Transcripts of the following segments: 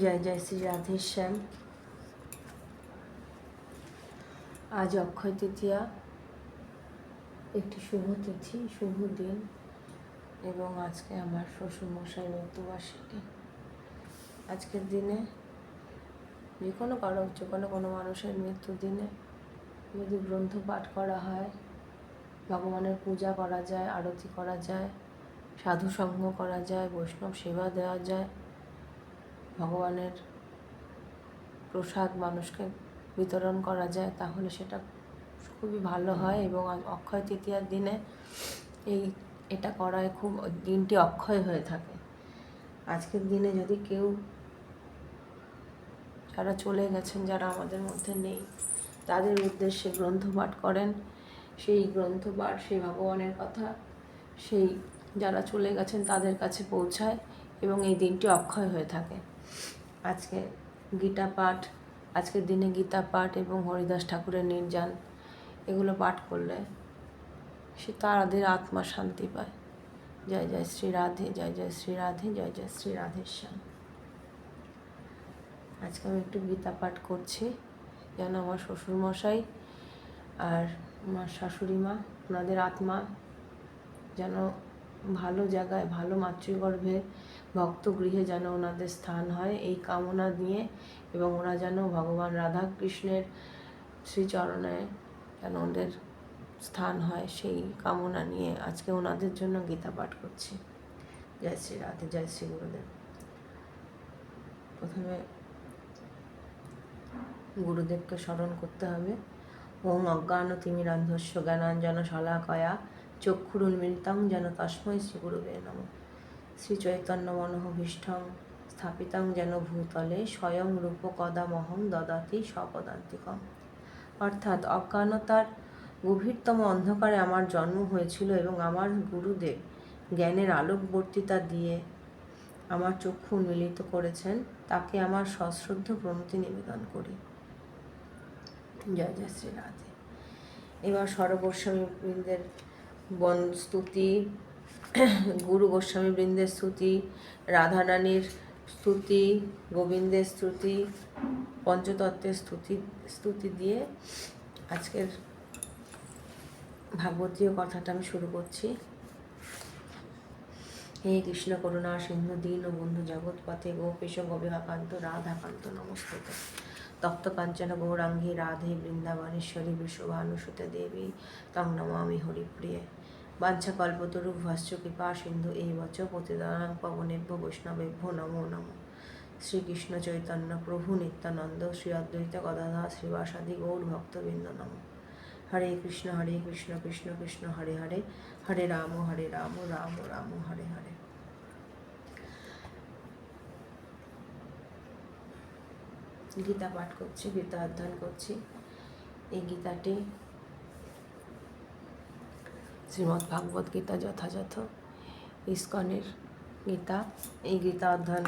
জয় জয় শ্রী রাধেশ্যাম আজ অক্ষয় তৃতীয়া, একটি শুভ তিথি, শুভ দিন এবং আজকে আমার শ্বশুরমশাই মৃত্যুবার্ষিকী আজকের দিনে যে কোনো কারও যে কোনো কোনো মানুষের মৃত্যুর দিনে যদি গ্রন্থ পাঠ করা হয়, ভগবানের পূজা করা যায়, আরতি করা যায় সাধু সঙ্গ করা যায়, বৈষ্ণব সেবা দেওয়া যায় ভগবানের প্রসাদ মানুষকে বিতরণ করা যায়, তাহলে সেটা খুবই ভালো হয় এবং অক্ষয় তৃতীয়ার দিনে এই, এটা করায় খুব, দিনটি অক্ষয় হয়ে থাকে। আজকের দিনে যদি কেউ, যারা চলে গেছেন, যারা আমাদের মধ্যে নেই, তাদের উদ্দেশ্যে গ্রন্থ পাঠ করেন। সেই গ্রন্থ পাঠ সেই ভগবানের কথা, সেই যারা চলে গেছেন, তাদের কাছে পৌঁছায় এবং এই দিনটি অক্ষয় হয়ে থাকে। আজকে গীতা পাঠ আজকের দিনে গীতা পাঠ এবং হরিদাস ঠাকুরের নির্যান, এগুলো পাঠ করলে সে তাদের আত্মা শান্তি পায়। জয় জয় শ্রী রাধে, জয় জয় শ্রী রাধে, জয় জয় শ্রী রাধেশ্যাম। আজকে আমি একটু গীতা পাঠ করছি। যেন আমার শ্বশুরমশাই আর আমার শাশুড়ি মা ওনাদের আত্মা যেন ভালো জায়গায়, ভালো মাতৃগর্ভে ভক্ত গৃহে যেন ওনাদের স্থান হয়, এই কামনা নিয়ে এবং ওরা যেন ভগবান রাধা কৃষ্ণের শ্রীচরণে যেন ওদের স্থান হয়, সেই কামনা নিয়ে আজকে ওনাদের জন্য গীতা পাঠ করছি। জয় শ্রী রাধে, জয় শ্রী গুরুদেব। প্রথমে গুরুদেবকে স্মরণ করতে হবে। ওম অজ্ঞান তিমিরান্ধস্য জ্ঞানাঞ্জন শলাকয়া চক্ষুরুন্মিলিতং যেন তস্মৈ শ্রী গুরুবে নম। শ্রী চৈতন্য মনোভীষ্টং স্থাপিতং যেন ভূতলে স্বয়ং রূপ কদামহং দদাতি স্বপদান্তিকম। অর্থাৎ অজ্ঞানতার গভীরতম অন্ধকারে আমার জন্ম হয়েছিল এবং আমার গুরুদেব জ্ঞানের আলোকবর্তিতা দিয়ে আমার চক্ষু উন্মিলিত করেছেন, তাকে আমার সশ্রদ্ধ প্রণতি নিবেদন করি। জয় জয় শ্রী রাধে। এবার সর গোস্বামী বৃন্দের বন স্তুতি, গুরু গোস্বামী বৃন্দের স্তুতি রাধারানীর স্তুতি, গোবিন্দের স্তুতি, পঞ্চতত্ত্বের স্তুতি স্তুতি দিয়ে আজকের ভাগবতীয় কথাটা আমি শুরু করছি। হে কৃষ্ণ করুণা, সিন্ধু দীন বন্ধু জগৎপথে গোপেশ গবিহাকান্ত রাধাকান্ত নমস্কৃত তপ্ত কাঞ্চন গৌরাঙ্গী রাধে বৃন্দাবনেশ্বরী বিশ্বভানুসুতে দেবী, তং নমামি হরিপ্রিয়ে। বাঞ্ছা কল্পতরু ভস্য কৃপা সিন্ধু এই বচ পতিদানাং পবনেভ্য বৈষ্ণবেভ্য নমো নমো। শ্রীকৃষ্ণ চৈতন্য প্রভু নিত্যানন্দ শ্রী অদ্বৈত গদাধা শ্রীবাসাদি গৌর ভক্তবৃন্দ নম। হরে কৃষ্ণ হরে কৃষ্ণ কৃষ্ণ কৃষ্ণ, হরে হরে হরে রাম হরে রাম রাম রাম, হরে হরে। গীতা পাঠ করছি, গীতা অধ্যয়ন করছি। এই গীতাটি শ্রীমদ্ ভাগবত গীতা যথাযথ। ইস্কনের গীতা, এই গীতা অধ্যয়ন,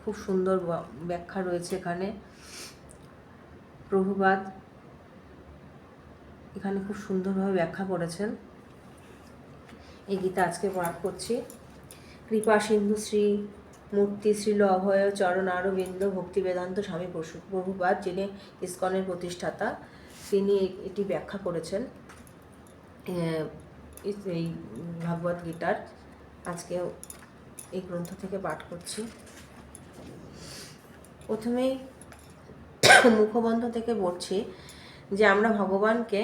খুব সুন্দর ব্যাখ্যা রয়েছে এখানে। প্রভুবাদ এখানে খুব সুন্দরভাবে ব্যাখ্যা করেছেন। এই গীতা আজকে পাঠ করছি। কৃপা সিন্ধু শ্রী, মূর্তি শ্রীল অভয় চরণ আরবিন্দ ভক্তি বেদান্ত স্বামী প্রসু প্রভুপাদ, যিনি ইস্কনের প্রতিষ্ঠাতা, তিনি এটি ব্যাখ্যা করেছেন। এই ভাগবত গীতার আজকে এই গ্রন্থ থেকে পাঠ করছি। প্রথমেই মুখবন্ধ থেকে বলছি যে আমরা ভগবানকে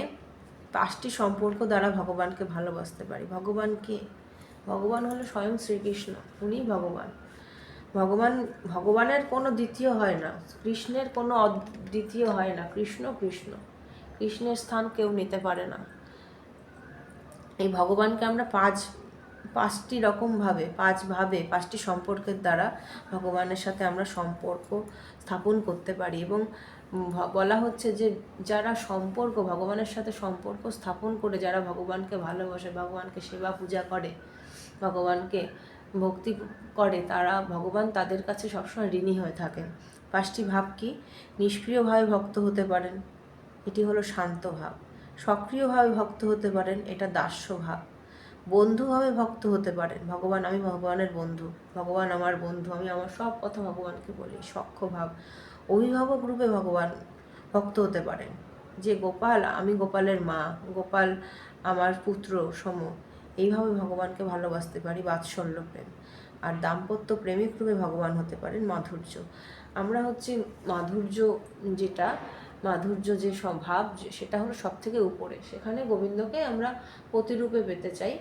পাঁচটি সম্পর্ক দ্বারা ভগবানকে ভালোবাসতে পারি। ভগবান কে? ভগবান হলো স্বয়ং শ্রীকৃষ্ণ, উনি ভগবান। ভগবান, ভগবানের কোনো দ্বিতীয় হয় না, কৃষ্ণের কোনো দ্বিতীয় হয় না, কৃষ্ণ কৃষ্ণ। কৃষ্ণের স্থান কেউ নিতে পারে না। এই ভগবানকে আমরা পাঁচ, পাঁচটি রকমভাবে, পাঁচভাবে, পাঁচটি সম্পর্কের দ্বারা ভগবানের সাথে আমরা সম্পর্ক স্থাপন করতে পারি এবং বলা হচ্ছে যে যারা সম্পর্ক, ভগবানের সাথে সম্পর্ক স্থাপন করে যারা ভগবানকে ভালোবাসে, ভগবানকে সেবা পূজা করে, ভগবানকে ভক্তি করে, তারা ভগবান তাদের কাছে সবসময় ঋণী হয়ে থাকেন পাঁচটি ভাব কি? নিষ্ক্রিয়ভাবে ভক্ত হতে পারেন। এটি হলো শান্ত ভাব। সক্রিয়ভাবে ভক্ত হতে পারেন, এটা দাস্য ভাব বন্ধুভাবে ভক্ত হতে পারেন, ভগবান আমি ভগবানের বন্ধু, ভগবান আমার বন্ধু, আমি আমার সব কথা ভগবানকে বলি সখ্য ভাব অভিভাবক রূপে ভগবান ভক্ত হতে পারেন। যে গোপাল, আমি গোপালের মা, গোপাল আমার পুত্র সম, এইভাবে ভগবানকে ভালোবাসতে পারি, বাৎসল্য প্রেম। আর দাম্পত্য প্রেমিক রূপে ভগবান হতে পারেন মাধুর্য। আমরা হচ্ছে মাধুর্য যেটা মাধুর্য যে স্বভাব সেটা হলো সব থেকে উপরে। সেখানে গোবিন্দকে আমরা প্রতিরূপে পেতে চাই।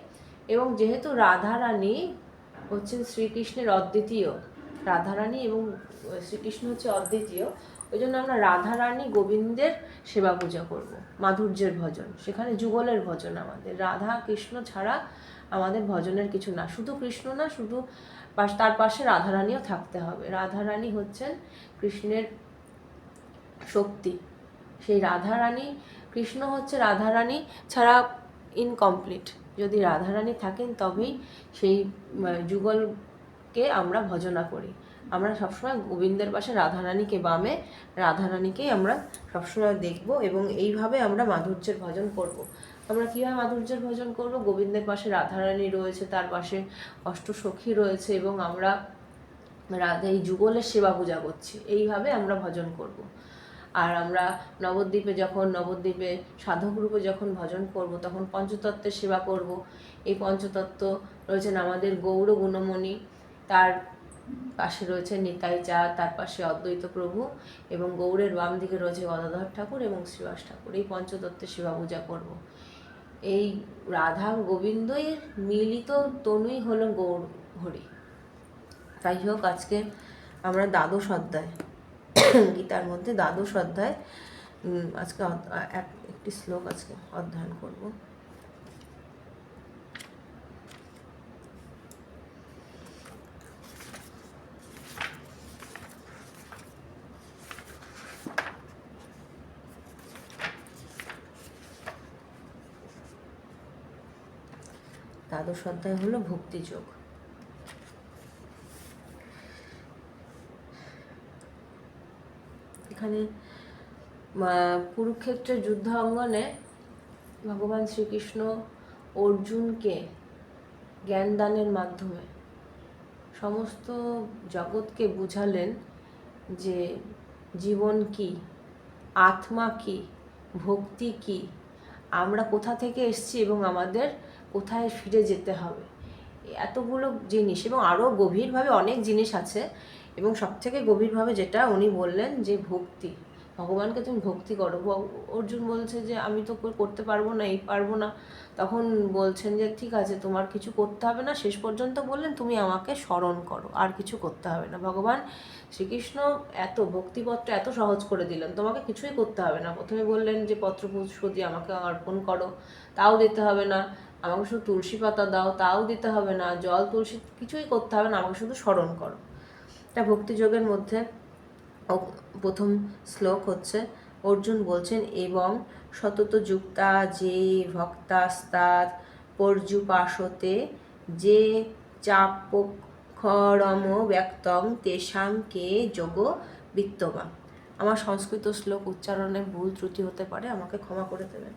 এবং যেহেতু রাধারানী হচ্ছেন শ্রীকৃষ্ণের অদ্বিতীয়, রাধারানী এবং শ্রীকৃষ্ণ হচ্ছে অদ্বিতীয় ওই জন্য আমরা রাধারানী গোবিন্দের সেবা পূজা করব, মাধুর্যের ভজন। সেখানে যুগলের ভজন আমাদের। রাধা কৃষ্ণ ছাড়া আমাদের ভজনের কিছু না। শুধু কৃষ্ণ না, শুধু তার পাশে রাধারানীও থাকতে হবে। রাধারানী হচ্ছেন কৃষ্ণের শক্তি। সেই রাধারানী, কৃষ্ণ হচ্ছে রাধারানী ছাড়া ইনকমপ্লিট যদি রাধারানী থাকেন তবেই সেই যুগলকে আমরা ভজনা করি আমরা সবসময় গোবিন্দের পাশে রাধারানীকে বামে, রাধারানীকেই আমরা সবসময় দেখব এবং এইভাবে আমরা মাধুর্যের ভজন করব। আমরা কীভাবে মাধুর্যের ভজন করব গোবিন্দের পাশে রাধারানী রয়েছে, তার পাশে অষ্টসখী রয়েছে এবং আমরা রাধা এই যুগলের সেবা পূজা করছি এইভাবে আমরা ভজন করব। আর আমরা নবদ্বীপে যখন, নবদ্বীপে সাধক রূপে যখন ভজন করব, তখন পঞ্চতত্ত্বের সেবা করব। এই পঞ্চতত্ত্ব রয়েছেন আমাদের গৌর গুণমণি। তার পাশে রয়েছে নিতাই চা, তার পাশে অদ্বৈত প্রভু এবং গৌরের বাম দিকে রয়েছে গদাধর ঠাকুর এবং শ্রীবাস ঠাকুর। এই পঞ্চতত্ত্বের সেবা পূজা করব। এই রাধা গোবিন্দই মিলিত তনুই হলো গৌর হরি। তাই হোক, আজকে আমরা দ্বাদশ অধ্যায় গীতার মধ্যে দ্বাদশ অধ্যায়। আজকে একটি শ্লোক আজকে অধ্যয়ন করব। দ্বাদশ অধ্যায় হলো ভক্তিযোগ। এখানে আহ, কুরুক্ষেত্রের যুদ্ধ অঙ্গনে ভগবান শ্রীকৃষ্ণ অর্জুনকে জ্ঞান দানের মাধ্যমে সমস্ত জগৎকে বুঝালেন যে জীবন কি আত্মা কি ভক্তি কি আমরা কোথা থেকে এসেছি এবং আমাদের কোথায় ফিরে যেতে হবে। এতগুলো জিনিস এবং আরও গভীরভাবে অনেক জিনিস আছে। এবং সবথেকে গভীরভাবে যেটা উনি বললেন যে ভক্তি, ভগবানকে তুমি ভক্তি করো। অর্জুন বলছে যে আমি তো করতে পারব না, এই পারব না। তখন বলছেন যে ঠিক আছে, তোমার কিছু করতে হবে না, শেষ পর্যন্ত বললেন তুমি আমাকে স্মরণ করো, আর কিছু করতে হবে না। ভগবান শ্রীকৃষ্ণ এত ভক্তিপত্র এত সহজ করে দিলেন, তোমাকে কিছুই করতে হবে না। প্রথমে বললেন যে পত্র পুষ্প দিয়ে আমাকে অর্পণ করো, তাও দিতে হবে না। আমাকে শুধু তুলসী পাতা দাও, তাও দিতে হবে না। জল, তুলসী কিছুই করতে হবে না, আমাকে শুধু স্মরণ করো। তা ভক্তিযোগের মধ্যে প্রথম শ্লোক হচ্ছে, অর্জুন বলছেন, এবং সতত যুক্তা যে ভক্তাস্তাদ পর্যুপাসতে যে চাপক্ষরম ব্যক্তং তেষাং কে যোগ বিত্তবা আমার সংস্কৃত শ্লোক উচ্চারণে ভুল ত্রুটি হতে পারে, আমাকে ক্ষমা করে দেবেন।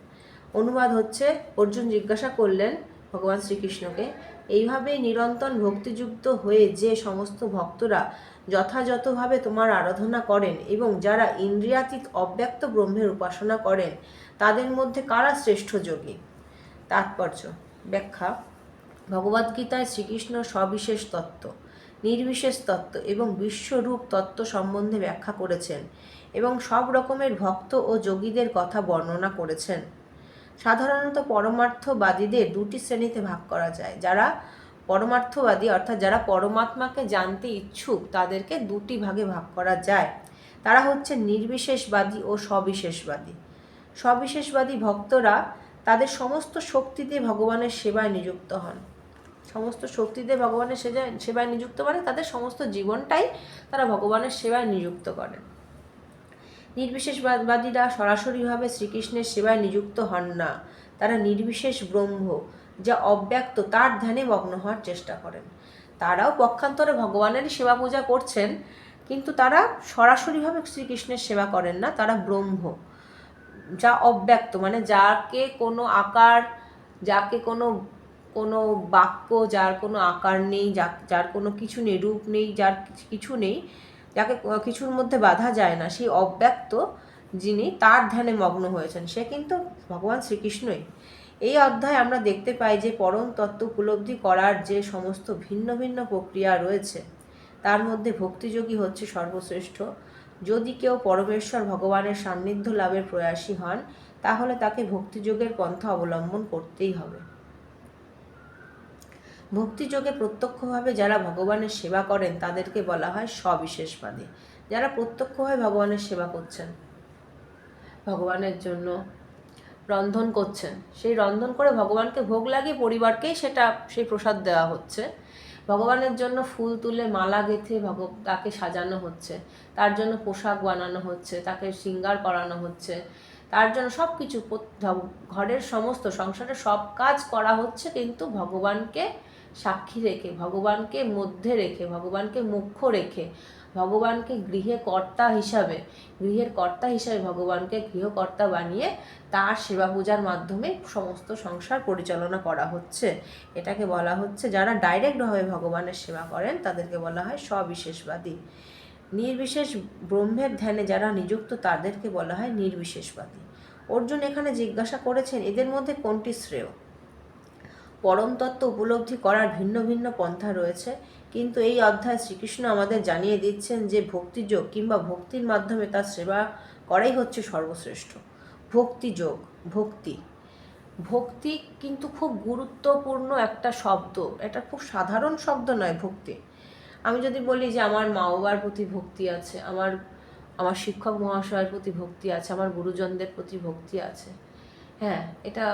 অনুবাদ হচ্ছে, অর্জুন জিজ্ঞাসা করলেন ভগবান শ্রীকৃষ্ণকে। এইভাবেই নিরন্তর ভক্তিযুক্ত হয়ে যে সমস্ত ভক্তরা যথাযথভাবে তোমার আরাধনা করেন এবং যারা ইন্দ্রিয়াতীত অব্যক্ত ব্রহ্মের উপাসনা করেন, তাদের মধ্যে কারা শ্রেষ্ঠ যোগী? তাৎপর্য। ব্যাখ্যা। ভগবদ্গীতায় শ্রীকৃষ্ণ সবিশেষ তত্ত্ব, নির্বিশেষ তত্ত্ব এবং বিশ্বরূপ তত্ত্ব সম্বন্ধে ব্যাখ্যা করেছেন এবং সব রকমের ভক্ত ও যোগীদের কথা বর্ণনা করেছেন। সাধারণত পরমার্থবাদীদের দুটি শ্রেণীতে ভাগ করা যায়। যারা পরমার্থবাদী অর্থাৎ যারা পরমাত্মাকে জানতে ইচ্ছুক, তাদেরকে দুটি ভাগে ভাগ করা যায়। তারা হচ্ছে নির্বিশেষবাদী ও সবিশেষবাদী। সবিশেষবাদী ভক্তরা তাদের সমস্ত শক্তি দিয়ে ভগবানের সেবায় নিযুক্ত হন। সমস্ত শক্তি দিয়ে ভগবানের সেবায় নিযুক্ত মানে তাদের সমস্ত জীবনটাই তারা ভগবানের সেবায় নিযুক্ত করেন। নির্বিশেষবাদীরা সরাসরিভাবে শ্রীকৃষ্ণের সেবায় নিযুক্ত হন না। তারা নির্বিশেষ ব্রহ্ম, যা অব্যক্ত তার ধ্যানে মগ্ন হওয়ার চেষ্টা করেন। তারাও পক্ষান্তরে ভগবানেরই সেবা পূজা করছেন, কিন্তু তারা সরাসরিভাবে শ্রীকৃষ্ণের সেবা করেন না, তারা ব্রহ্ম, যা অব্যক্ত মানে যাকে কোনো আকার, যাকে কোনো কোনো বাক্য, যার কোনো আকার নেই যার কোনো কিছু নেই, রূপ নেই, যার কিছু নেই যাকে কিছুর মধ্যে বাধা যায় না, সেই অব্যক্ত যিনি, তার ধ্যানে মগ্ন হয়েছেন। সে কিন্তু ভগবান শ্রীকৃষ্ণই। এই অধ্যায়ে আমরা দেখতে পাই যে পরম তত্ত্ব উপলব্ধি করার যে সমস্ত ভিন্ন ভিন্ন প্রক্রিয়া রয়েছে, তার মধ্যে ভক্তিযোগী হচ্ছে সর্বশ্রেষ্ঠ। যদি কেউ পরমেশ্বর ভগবানের সান্নিধ্য লাভের প্রয়াসী হন, তাহলে তাকে ভক্তিযোগের পন্থা অবলম্বন করতেই হবে। ভক্তিযোগে প্রত্যক্ষভাবে যারা ভগবানের সেবা করেন, তাদেরকে বলা হয় সবিশেষবাদী। যারা প্রত্যক্ষভাবে ভগবানের সেবা করছেন, ভগবানের জন্য রন্ধন করছেন, সেই রন্ধন করে ভগবানকে ভোগ লাগিয়ে পরিবারকেই সেটা, সেই প্রসাদ দেওয়া হচ্ছে। ভগবানের জন্য ফুল তুলে মালা গেঁথে ভগ, তাকে সাজানো হচ্ছে। তার জন্য পোশাক বানানো হচ্ছে, তাকে শৃঙ্গার করানো হচ্ছে। তার জন্য সব কিছু ঘরের সমস্ত, সংসারের সব কাজ করা হচ্ছে, কিন্তু ভগবানকে সাক্ষী রেখে, ভগবানকে মধ্যে রেখে, ভগবানকে মুখ্য রেখে, ভগবানকে গৃহে কর্তা হিসাবে, গৃহের কর্তা হিসাবে ভগবানকে গৃহকর্তা বানিয়ে তার সেবা পূজার মাধ্যমে সমস্ত সংসার পরিচালনা করা হচ্ছে। এটাকে বলা হচ্ছে, যারা ডাইরেক্টভাবে ভগবানের সেবা করেন, তাদেরকে বলা হয় সবিশেষবাদী। নির্বিশেষ ব্রহ্মের ধ্যানে যারা নিযুক্ত, তাদেরকে বলা হয় নির্বিশেষবাদী। অর্জুন এখানে জিজ্ঞাসা করেছেন, এদের মধ্যে কোনটি শ্রেয়? পরম তত্ত্ব উপলব্ধি করার ভিন্ন ভিন্ন পন্থা রয়েছে। কিন্তু এই অধ্যায় শ্রীকৃষ্ণ আমাদের জানিয়ে দিচ্ছেন যে ভক্তিযোগ কিংবা ভক্তির মাধ্যমে তার সেবা করাই হচ্ছে সর্বশ্রেষ্ঠ। ভক্তিযোগ, ভক্তি। ভক্তি কিন্তু খুব গুরুত্বপূর্ণ একটা শব্দ। এটা খুব সাধারণ শব্দ নয় ভক্তি। আমি যদি বলি যে আমার মা বাবার প্রতি ভক্তি আছে, আমার আমার শিক্ষক মহাশয়ের প্রতি ভক্তি আছে, আমার গুরুজনদের প্রতি ভক্তি আছে হ্যাঁ এটা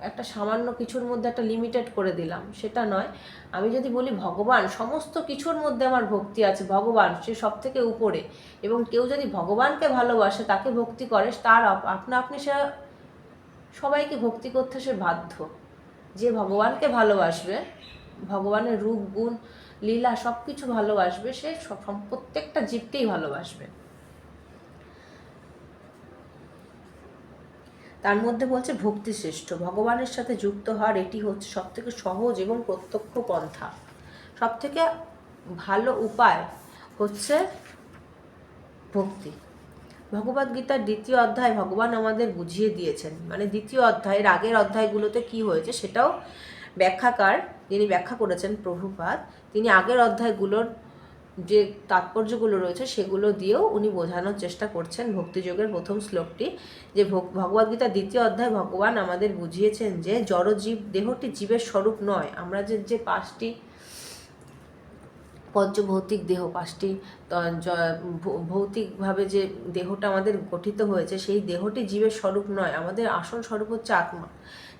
একটা সামান্য কিছুর মধ্যে একটা লিমিটেড করে দিলাম, সেটা নয়। আমি যদি বলি ভগবান, সমস্ত কিছুর মধ্যে আমার ভক্তি আছে, ভগবান, সে সব থেকে উপরে। এবং কেউ যদি ভগবানকে ভালোবাসে, তাকে ভক্তি করে, তার আপ- আপনা আপনি সে সবাইকে ভক্তি করতে সে বাধ্য। যে ভগবানকে ভালোবাসবে, ভগবানের রূপ, গুণ, লীলা সব কিছু ভালোবাসবে, সে প্রত্যেকটা জীবকেই ভালোবাসবে। তার মধ্যে বলছে ভক্তি শ্রেষ্ঠ ভগবানের সাথে যুক্ত হওয়ার এটি হচ্ছে সব থেকে সহজ এবং প্রত্যক্ষ পন্থা। সব থেকে ভালো উপায় হচ্ছে ভক্তি। ভগবদ গীতার দ্বিতীয় অধ্যায় ভগবান আমাদের বুঝিয়ে দিয়েছেন। মানে দ্বিতীয় অধ্যায়ের আগের অধ্যায়গুলোতে কি হয়েছে সেটাও ব্যাখ্যাকার যিনি ব্যাখ্যা করেছেন প্রভুপাত তিনি আগের অধ্যায়গুলোর যে তাৎপর্যগুলো রয়েছে সেগুলো দিয়েও উনি বোঝানোর চেষ্টা করছেন ভক্তিযোগের প্রথম শ্লোকটি, যে ভগ- ভগবদ্গীতার দ্বিতীয় অধ্যায় ভগবান আমাদের বুঝিয়েছেন যে জড়জীব দেহটি জীবের স্বরূপ নয়। আমরা যে যে পাঁচটি পঞ্চভৌতিক দেহ, পাঁচটি ভৌতিকভাবে যে দেহটা আমাদের গঠিত হয়েছে, সেই দেহটি জীবের স্বরূপ নয়। আমাদের আসল স্বরূপ হচ্ছে আত্মা।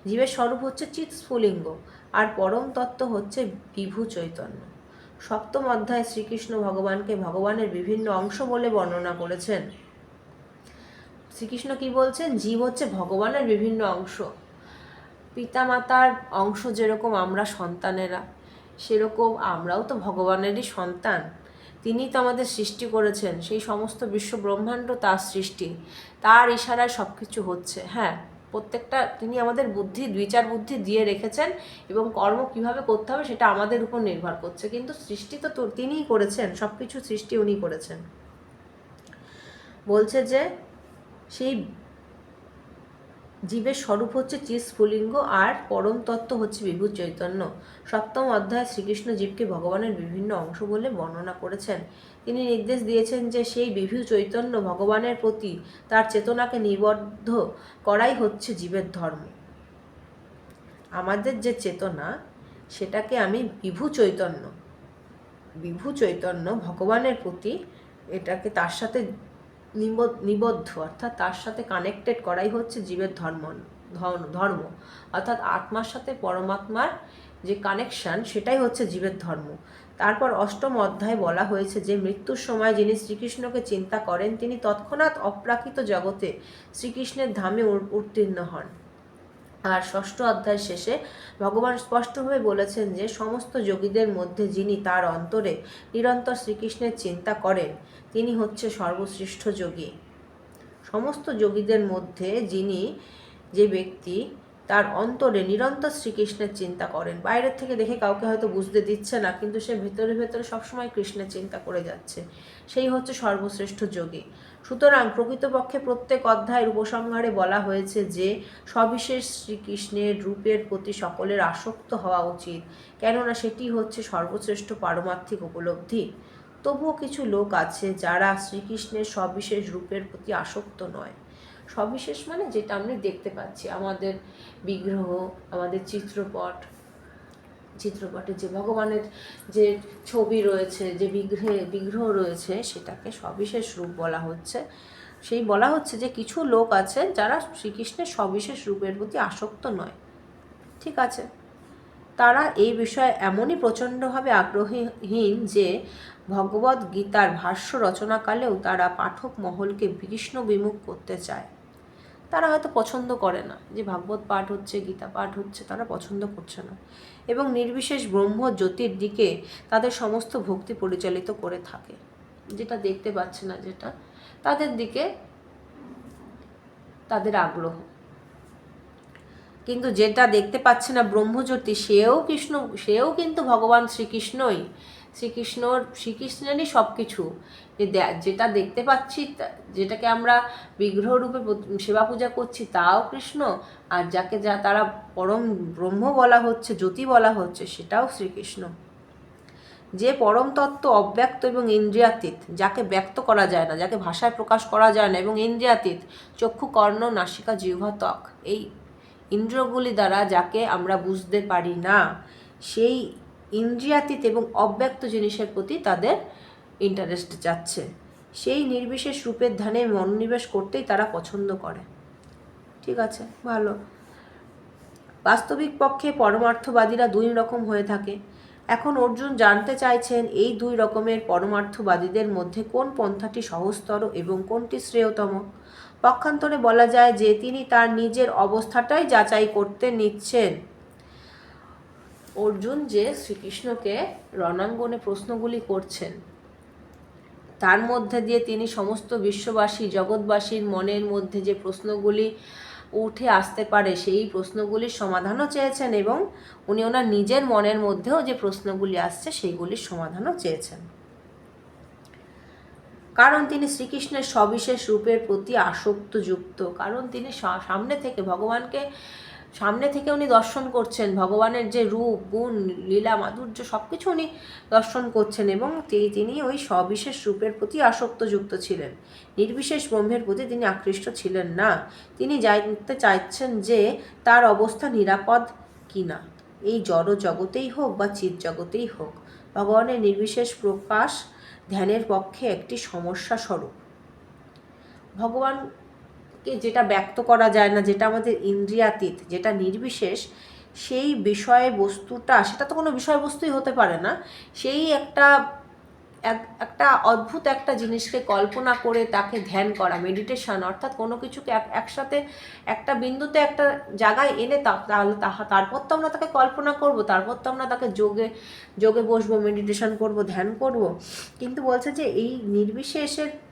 জীবের স্বরূপ হচ্ছে চিৎস্ফুলিঙ্গ। আর পরম তত্ত্ব হচ্ছে বিভু চৈতন্য। সপ্তম অধ্যায় শ্রীকৃষ্ণ ভগবানকে ভগবানের বিভিন্ন অংশ বলে বর্ণনা করেছেন। শ্রীকৃষ্ণ কি বলছেন? জীব হচ্ছে ভগবানের বিভিন্ন অংশ। পিতামাতার অংশ যেরকম আমরা সন্তানেরা, সেরকম আমরাও তো ভগবানেরই সন্তান। তিনি তো আমাদের সৃষ্টি করেছেন। সেই সমস্ত বিশ্ব ব্রহ্মাণ্ড তার সৃষ্টি। তার ইশারায় সব কিছু হচ্ছে। হ্যাঁ প্রত্যেকটা, তিনি আমাদের বুদ্ধি বিচার বুদ্ধি দিয়ে রেখেছেন এবং কর্ম কীভাবে করতে হবে সেটা আমাদের উপর নির্ভর করছে। কিন্তু সৃষ্টি তো তো- তিনিই করেছেন সব কিছু সৃষ্টি উনি করেছেন। বলছে যে, সেই জীবের স্বরূপ হচ্ছে চিৎ স্ফুলিঙ্গ আর পরম তত্ত্ব হচ্ছে বিভূত চৈতন্য। সপ্তম অধ্যায়ে শ্রীকৃষ্ণ জীবকে ভগবানের বিভিন্ন অংশ বলে বর্ণনা করেছেন। তিনি নির্দেশ দিয়েছেন যে সেই বিভূ চৈতন্য ভগবানের প্রতি তার চেতনাকে নিবদ্ধ করাই হচ্ছে জীবের ধর্ম। আমাদের যে চেতনা, সেটাকে আমি বিভু চৈতন্য বিভু চৈতন্য ভগবানের প্রতি এটাকে তার সাথে নিবদ্ধ, অর্থাৎ তার সাথে কানেক্টেড করাই হচ্ছে জীবের ধর্ম, ধর্ম- অর্থাৎ আত্মার সাথে পরমাত্মার যে কানেকশন সেটাই হচ্ছে জীবের ধর্ম। তারপর অষ্টম অধ্যায় বলা হয়েছে যে, মৃত্যুর সময় যিনি শ্রীকৃষ্ণকে চিন্তা করেন, তিনি তৎক্ষণাৎ অপ্রাকৃত জগতে শ্রীকৃষ্ণের ধামে উত্তীর্ণ হন। আর ষষ্ঠ অধ্যায় শেষে ভগবান স্পষ্টভাবে বলেছেন যে, সমস্ত যোগীদের মধ্যে যিনি তার অন্তরে নিরন্তর শ্রীকৃষ্ণের চিন্তা করেন তিনি হচ্ছে সর্বশ্রেষ্ঠ যোগী। সমস্ত যোগীদের মধ্যে যিনি যে ব্যক্তি, তার অন্তরে নিরন্তর শ্রীকৃষ্ণের চিন্তা করেন। বাইরের থেকে দেখে কাউকে হয়তো বুঝতে দিচ্ছে না, কিন্তু সে ভেতরে ভেতরে সবসময় কৃষ্ণের চিন্তা করে যাচ্ছে। সেই হচ্ছে সর্বশ্রেষ্ঠ যোগী। সুতরাং প্রকৃতপক্ষে প্রত্যেক অধ্যায়ের উপসংহারে বলা হয়েছে যে, সবিশেষ শ্রীকৃষ্ণের রূপের প্রতি সকলের আসক্ত হওয়া উচিত। কেননা সেটি হচ্ছে সর্বশ্রেষ্ঠ পারমার্থিক উপলব্ধি। তবুও কিছু লোক আছে যারা শ্রীকৃষ্ণের সবিশেষ রূপের প্রতি আসক্ত নয়। সবিশেষ মানে যেটা আমরা দেখতে পাচ্ছি। আমাদের বিগ্রহ, আমাদের চিত্রপট, চিত্রপটে যে ভগবানের যে ছবি রয়েছে, যে বিগ্রহে, বিগ্রহ রয়েছে, সেটাকে সবিশেষ রূপ বলা হচ্ছে। সেই বলা হচ্ছে যে কিছু লোক আছে যারা শ্রীকৃষ্ণের সবিশেষ রূপের প্রতি আসক্ত নয়। ঠিক আছে? তারা এই বিষয়ে এমনই প্রচণ্ডভাবে আগ্রহীহীন যে ভগবদ গীতার ভাষ্য রচনাকালেও তারা পাঠক মহলকে কৃষ্ণ বিমুখ করতে চায়। তারা হয়তো পছন্দ করে না যে ভাগবত পাঠ হচ্ছে, গীতা পাঠ হচ্ছে, তারা পছন্দ করছে না। এবং নির্বিশেষ ব্রহ্ম জ্যোতির দিকে তাদের সমস্ত ভক্তি পরিচালিত করে থাকে। যেটা দেখতে পাচ্ছে না যেটা, তাদের দিকে তাদের আগ্রহ। কিন্তু যেটা দেখতে পাচ্ছে না ব্রহ্মজ্যোতি, সেও কৃষ্ণ, সেও কিন্তু ভগবান শ্রীকৃষ্ণই। শ্রীকৃষ্ণর, শ্রীকৃষ্ণেরই সব কিছু যে যেটা দেখতে পাচ্ছি যেটাকে আমরা বিগ্রহ রূপে সেবা পূজা করছি, তাও কৃষ্ণ। আর যাকে যা তারা পরম ব্রহ্ম বলা হচ্ছে, জ্যোতি বলা হচ্ছে, সেটাও শ্রীকৃষ্ণ। যে পরম তত্ত্ব অব্যক্ত এবং ইন্দ্রিয়াতীত, যাকে ব্যক্ত করা যায় না, যাকে ভাষায় প্রকাশ করা যায় না, এবং ইন্দ্রিয়াতীত, চক্ষু, কর্ণ, নাসিকা, জিহ্বা, ত্বক, এই ইন্দ্রগুলি দ্বারা যাকে আমরা বুঝতে পারি না, সেই ইন্দ্রিয়াতীত এবং অব্যক্ত জিনিসের প্রতি তাদের ইন্টারেস্ট যাচ্ছে। সেই নির্বিশেষ রূপের ধ্যানে মনোনিবেশ করতেই তারা পছন্দ করে। ঠিক আছে, ভালো। বাস্তবিক পক্ষে পরমার্থবাদীরা দুই রকম হয়ে থাকে। এখন অর্জুন জানতে চাইছেন এই দুই রকমের পরমার্থবাদীদের মধ্যে কোন পন্থাটি সহজতর এবং কোনটি শ্রেয়তম। পক্ষান্তরে বলা যায় যে তিনি তার নিজের অবস্থাটাই যাচাই করতে নিচ্ছেন। অর্জুন যে শ্রীকৃষ্ণকে রণাঙ্গনে প্রশ্নগুলি করছেন, তার মধ্যে দিয়ে তিনি সমস্ত বিশ্ববাসী, জগৎবাসীর মনের মধ্যে যে প্রশ্নগুলি উঠে আসতে পারে, সেই প্রশ্নগুলির সমাধানও চেয়েছেন এবং উনি ওনার নিজের মনের মধ্যেও যে প্রশ্নগুলি আসছে, সেইগুলির সমাধানও চেয়েছেন। কারণ তিনি শ্রীকৃষ্ণের সবিশেষ রূপের প্রতি আসক্ত যুক্ত কারণ তিনি সামনে থেকে ভগবানকে সামনে থেকে উনি দর্শন করছেন, ভগবানের যে রূপ, গুণ, লীলা, মাধুর্য সব কিছু উনি দর্শন করছেন এবং তিনি ওই সবিশেষ রূপের প্রতি আসক্ত যুক্ত ছিলেন। নির্বিশেষ ব্রহ্মের প্রতি তিনি আকৃষ্ট ছিলেন না। তিনি জানতে চাইছেন যে তার অবস্থা নিরাপদ কিনা। এই জড় জগতেই হোক বা চিৎ জগতেই হোক, ভগবানের নির্বিশেষ প্রকাশ ধ্যানের পক্ষে একটি সমস্যা স্বরূপ ভগবানকে যেটা ব্যক্ত করা যায় না, যেটা আমাদের ইন্দ্রিয়াতীত, যেটা নির্বিশেষ, সেই বিষয় বস্তুটা, সেটা তো কোনো বিষয়বস্তুই হতে পারে না, সেই একটা, এক- একটা অদ্ভুত একটা জিনিসকে কল্পনা করে তাকে ধ্যান করা মেডিটেশন অর্থাৎ কোনো কিছুকে এক- একসাথে একটা বিন্দুতে একটা জায়গায় এনে তাহলে তাহা- তারপর তো আমরা তাকে কল্পনা করব, তারপর তো আমরা তাকে যোগে যোগে বসবো মেডিটেশন করব, ধ্যান করব। কিন্তু বলছে যে এই নির্বিশেষের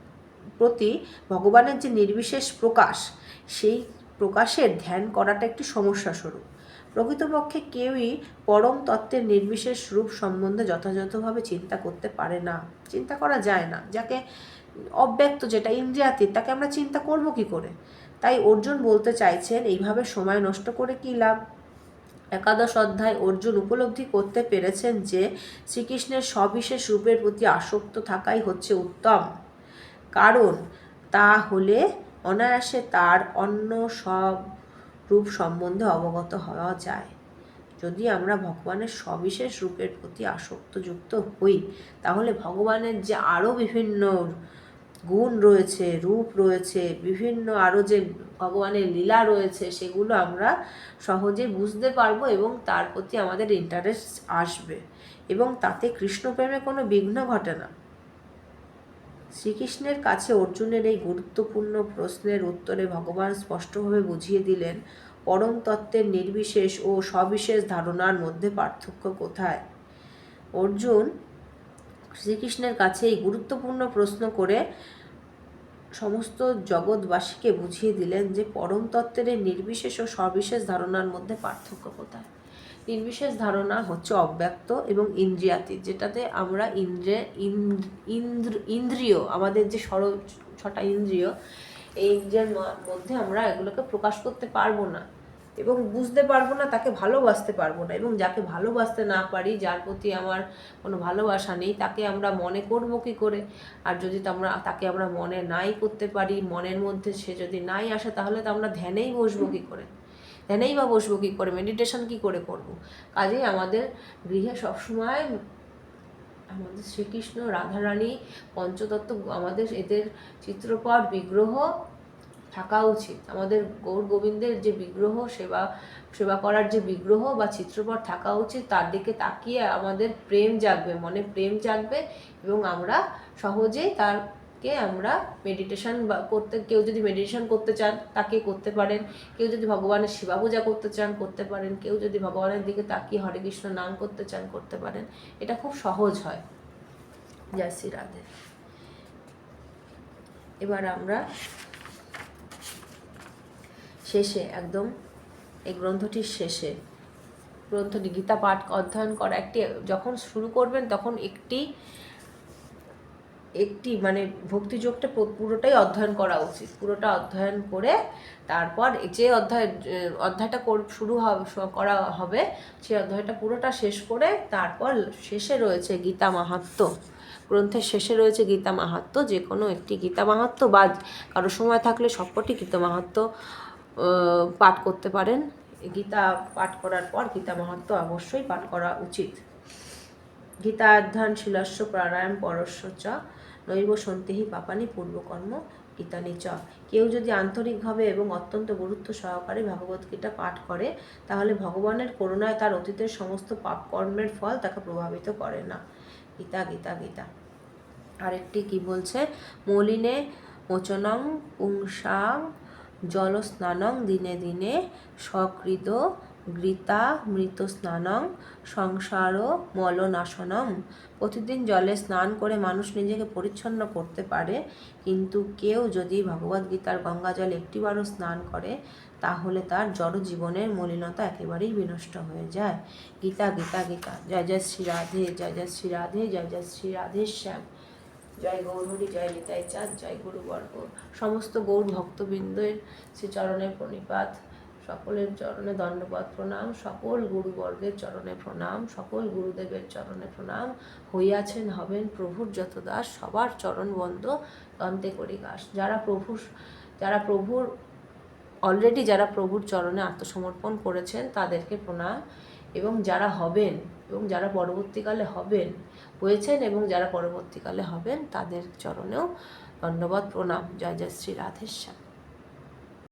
প্রতি ভগবানের যে নির্বিশেষ প্রকাশ, সেই প্রকাশের ধ্যান করাটা একটি সমস্যা স্বরূপ। প্রকৃতপক্ষে কেউই পরম তত্ত্বের নির্বিশেষ রূপ সম্বন্ধে যথাযথভাবে চিন্তা করতে পারে না। চিন্তা করা যায় না। যাকে অব্যক্ত যেটা ইন্দ্রিয়াতীত, তাকে আমরা চিন্তা করব কি করে? তাই অর্জুন বলতে চাইছেন, এইভাবে সময় নষ্ট করে কী লাভ? একাদশ অধ্যায় অর্জুন উপলব্ধি করতে পেরেছেন যে শ্রীকৃষ্ণের সবিশেষ রূপের প্রতি আসক্ত থাকাই হচ্ছে উত্তম। কারণ তা হলে অনায়াসে তার অন্য সব রূপ সম্বন্ধে অবগত হওয়া যায়। যদি আমরা ভগবানের সবিশেষ রূপের প্রতি আসক্তযুক্ত হই, তাহলে ভগবানের যে আরও বিভিন্ন গুণ রয়েছে, রূপ রয়েছে, বিভিন্ন আরও যে ভগবানের লীলা রয়েছে, সেগুলো আমরা সহজে বুঝতে পারব এবং তার প্রতি আমাদের ইন্টারেস্ট আসবে। এবং তাতে কৃষ্ণপ্রেমে কোনো বিঘ্ন ঘটে না। শ্রীকৃষ্ণের কাছে অর্জুনের এই গুরুত্বপূর্ণ প্রশ্নের উত্তরে ভগবান স্পষ্টভাবে বুঝিয়ে দিলেন, পরম তত্ত্বের নির্বিশেষ ও সবিশেষ ধারণার মধ্যে পার্থক্য কোথায়? অর্জুন শ্রীকৃষ্ণের কাছে এই গুরুত্বপূর্ণ প্রশ্ন করে সমস্ত জগৎবাসীকে বুঝিয়ে দিলেন যে পরম তত্ত্বের নির্বিশেষ ও সবিশেষ ধারণার মধ্যে পার্থক্য কোথায়? নির্বিশেষ ধারণা হচ্ছে অব্যক্ত এবং ইন্দ্রিয়াতীত, যেটাতে আমরা ইন্দ্রিয় ইন্দ্র ইন্দ্রিয়, আমাদের যে সর ছটা ইন্দ্রিয়, এই ইন্দ্রিয়ের মধ্যে আমরা এগুলোকে প্রকাশ করতে পারব না এবং বুঝতে পারব না, তাকে ভালোবাসতে পারব না এবং যাকে ভালোবাসতে না পারি, যার প্রতি আমার কোনো ভালোবাসা নেই, তাকে আমরা মনে করব কি করে? আর যদি আমরা, তাকে আমরা মনে নাই করতে পারি, মনের মধ্যে সে যদি নাই আসে, তাহলে তো আমরা ধ্যানেই বসবো কি করে? ধ্যানেই বা বসবো কী করে? মেডিটেশন কী করে করব? কাজেই আমাদের গৃহে সবসময় আমাদের শ্রীকৃষ্ণ রাধারানী, পঞ্চতত্ত্ব, আমাদের এদের চিত্রপট বিগ্রহ থাকা উচিত। আমাদের গৌর গোবিন্দের যে বিগ্রহ, সেবা সেবা করার যে বিগ্রহ বা চিত্রপট থাকা উচিত, তার দিকে তাকিয়ে আমাদের প্রেম জাগবে, মনে প্রেম জাগবে এবং আমরা সহজেই তারকে আমরা মেডিটেশন বা করতে, কেউ যদি মেডিটেশন করতে চান, তাকে করতে পারেন। কেউ যদি ভগবানের শিবা পূজা করতে চান, করতে পারেন। কেউ যদি ভগবানের দিকে তাকিয়ে হরে কৃষ্ণ নাম করতে চান, করতে পারেন। এটা খুব সহজ হয়। জয় শ্রী রাধে। এবার আমরা শেষে, একদম এই গ্রন্থটির শেষে, গ্রন্থটি গীতা পাঠ অধ্যয়ন করা একটি, যখন শুরু করবেন, তখন একটি একটি মানে ভক্তিযোগটা পুরোটাই অধ্যয়ন করা উচিত। পুরোটা অধ্যয়ন করে তারপর যে অধ্যায় অধ্যায়টা শুরু হবে করা হবে সেই অধ্যায়টা পুরোটা শেষ করে তারপর শেষে রয়েছে গীতা মাহাত্ম্য গ্রন্থের শেষে রয়েছে গীতা মাহাত্ম্য যে কোনো একটি গীতা মাহাত্ম্য বা কারও সময় থাকলে সবকটি গীতা মাহাত্ম্য আহ, পাঠ করতে পারেন। গীতা পাঠ করার পর গীতা মাহাত্ম্য অবশ্যই পাঠ করা উচিত। গীতা অধ্যয়ন শিলস্য প্রাণায়াম পরস্য চ। নৈব সন্তেহি পাপানি পূর্বকর্ম গীতানি চ। কেউ যদি আন্তরিকভাবে এবং অত্যন্ত গুরুত্ব সহকারে ভগবত গীতা পাঠ করে, তাহলে ভগবানের করুণায় তার অতীতের সমস্ত পাপ কর্মের ফল তাকে প্রভাবিত করে না। গীতা গীতা গীতা। আরেকটি কি বলছে? মলিনে মোচনং পুংসাং জলস্নানং দিনে দিনে সকৃত গীতা মৃত স্নানং, সংসার মলনাশনম প্রতিদিন জলে স্নান করে মানুষ নিজেকে পরিচ্ছন্ন করতে পারে, কিন্তু কেউ যদি ভগবদ্গীতার গঙ্গা জল একটিবারও স্নান করে, তাহলে তার জড় জীবনের মলিনতা একেবারেই বিনষ্ট হয়ে যায়। গীতা গীতা গীতা। জয় জয় শ্রী রাধে, জয় জয় শ্রী রাধে, জয় জয় শ্রী রাধে শ্যাম। জয় গৌরহরি, জয় নিতাই চাঁদ, জয় গুরুবর্গ। সমস্ত গৌর ভক্তবৃন্দের শ্রীচরণের প্রণিপাত। সকলের চরণে দণ্ডপাত প্রণাম, সকল গুরুবর্গের চরণে প্রণাম, সকল গুরুদেবের চরণে প্রণাম। হইয়াছেন হবেন প্রভুর যত দাস সবার চরণ বন্ধ দন্তে করি গাস যারা প্রভুর যারা প্রভুর অলরেডি যারা প্রভুর চরণে আত্মসমর্পণ করেছেন, তাদেরকে প্রণাম। এবং যারা হবেন, এবং যারা পরবর্তীকালে হবেন, হয়েছেন এবং যারা পরবর্তীকালে হবেন, তাদের চরণেও ধন্যবাদ প্রণাম। জয় জয় শ্রী রাধেশ্যাম।